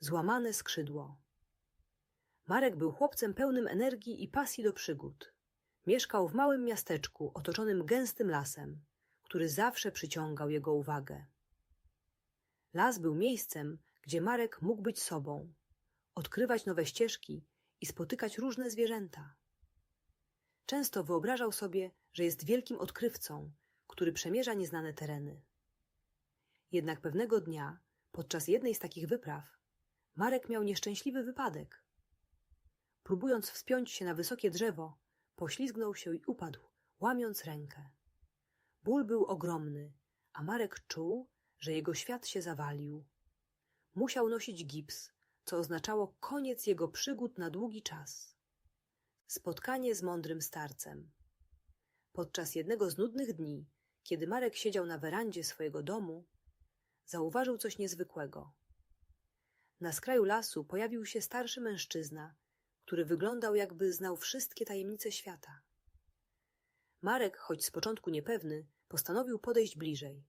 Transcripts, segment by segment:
Złamane skrzydło. Marek był chłopcem pełnym energii i pasji do przygód. Mieszkał w małym miasteczku otoczonym gęstym lasem, który zawsze przyciągał jego uwagę. Las był miejscem, gdzie Marek mógł być sobą, odkrywać nowe ścieżki i spotykać różne zwierzęta. Często wyobrażał sobie, że jest wielkim odkrywcą, który przemierza nieznane tereny. Jednak pewnego dnia, podczas jednej z takich wypraw, Marek miał nieszczęśliwy wypadek. Próbując wspiąć się na wysokie drzewo, poślizgnął się i upadł, łamiąc rękę. Ból był ogromny, a Marek czuł, że jego świat się zawalił. Musiał nosić gips, co oznaczało koniec jego przygód na długi czas. Spotkanie z mądrym starcem. Podczas jednego z nudnych dni, kiedy Marek siedział na werandzie swojego domu, zauważył coś niezwykłego. Na skraju lasu pojawił się starszy mężczyzna, który wyglądał jakby znał wszystkie tajemnice świata. Marek, choć z początku niepewny, postanowił podejść bliżej.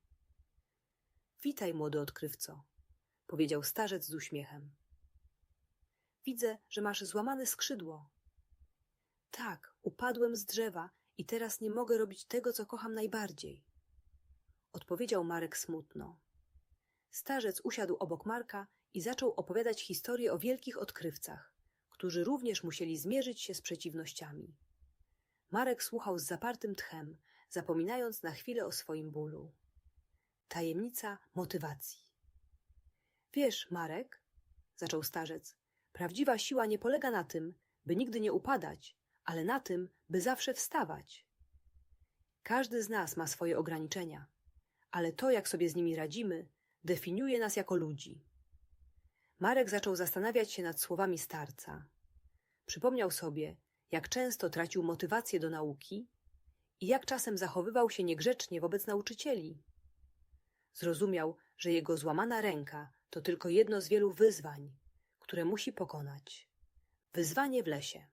Witaj, młody odkrywco, powiedział starzec z uśmiechem. Widzę, że masz złamane skrzydło. Tak, upadłem z drzewa i teraz nie mogę robić tego, co kocham najbardziej. Odpowiedział Marek smutno. Starzec usiadł obok Marka i zaczął opowiadać historię o wielkich odkrywcach, którzy również musieli zmierzyć się z przeciwnościami. Marek słuchał z zapartym tchem, zapominając na chwilę o swoim bólu. Tajemnica motywacji. Wiesz, Marek, zaczął starzec, prawdziwa siła nie polega na tym, by nigdy nie upadać, ale na tym, by zawsze wstawać. Każdy z nas ma swoje ograniczenia, ale to, jak sobie z nimi radzimy, definiuje nas jako ludzi. Marek zaczął zastanawiać się nad słowami starca. Przypomniał sobie, jak często tracił motywację do nauki i jak czasem zachowywał się niegrzecznie wobec nauczycieli. Zrozumiał, że jego złamana ręka to tylko jedno z wielu wyzwań, które musi pokonać. Wyzwanie w lesie.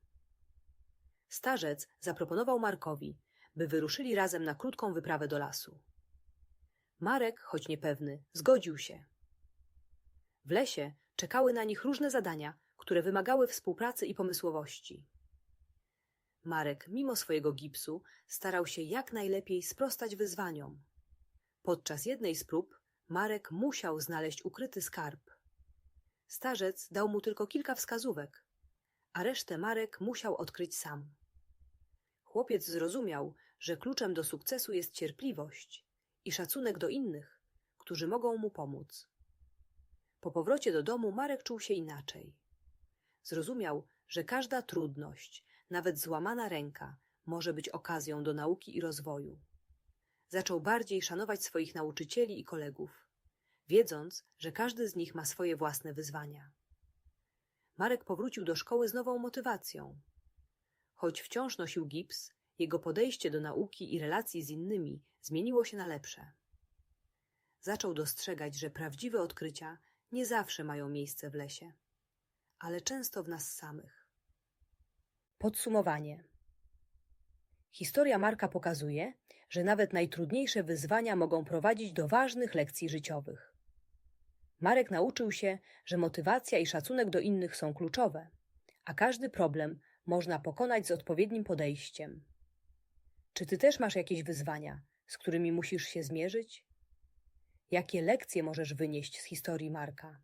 Starzec zaproponował Markowi, by wyruszyli razem na krótką wyprawę do lasu. Marek, choć niepewny, zgodził się. W lesie czekały na nich różne zadania, które wymagały współpracy i pomysłowości. Marek, mimo swojego gipsu, starał się jak najlepiej sprostać wyzwaniom. Podczas jednej z prób Marek musiał znaleźć ukryty skarb. Starzec dał mu tylko kilka wskazówek, a resztę Marek musiał odkryć sam. Chłopiec zrozumiał, że kluczem do sukcesu jest cierpliwość i szacunek do innych, którzy mogą mu pomóc. Po powrocie do domu Marek czuł się inaczej. Zrozumiał, że każda trudność, nawet złamana ręka, może być okazją do nauki i rozwoju. Zaczął bardziej szanować swoich nauczycieli i kolegów, wiedząc, że każdy z nich ma swoje własne wyzwania. Marek powrócił do szkoły z nową motywacją. Choć wciąż nosił gips, jego podejście do nauki i relacji z innymi zmieniło się na lepsze. Zaczął dostrzegać, że prawdziwe odkrycia nie zawsze mają miejsce w lesie, ale często w nas samych. Podsumowanie. Historia Marka pokazuje, że nawet najtrudniejsze wyzwania mogą prowadzić do ważnych lekcji życiowych. Marek nauczył się, że motywacja i szacunek do innych są kluczowe, a każdy problem można pokonać z odpowiednim podejściem. Czy ty też masz jakieś wyzwania, z którymi musisz się zmierzyć? Jakie lekcje możesz wynieść z historii Marka?